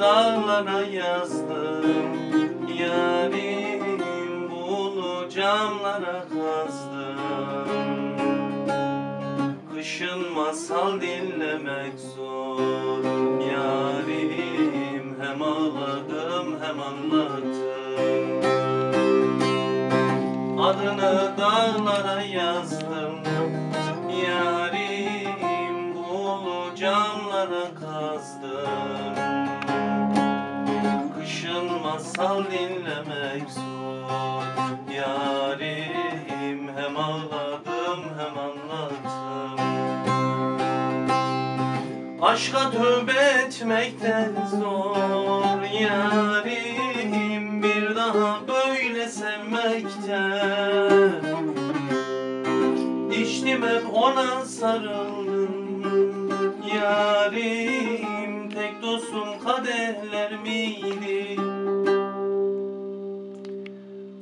dağlara yazdım. Yarim bunu camlara kazdım. Kışın masal dinlemek zor. Yarim hem ağladım hem anlattım. Adını dağlara yazdım camlara kazdım. Kışın masal dinlemek zor. Yarim hem ağladım hem anlattım Aşka tövbe etmekten zor. Yarim bir daha böyle sevmekten İçtim hep ona sarıldım Yarim tek dostum kadehler miydi?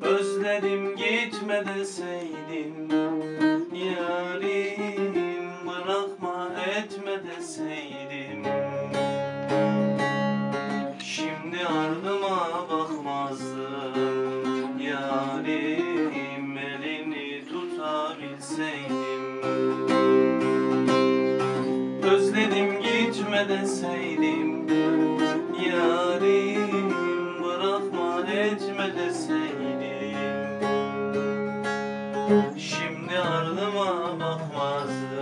Özledim gitme deseydim Yarim bırakma etme deseydim Şimdi ardıma bakmazdım Yarim elini tutabilseydim gitme deseydim Yarim bırakma etme deseydim Şimdi ardıma bakmazdım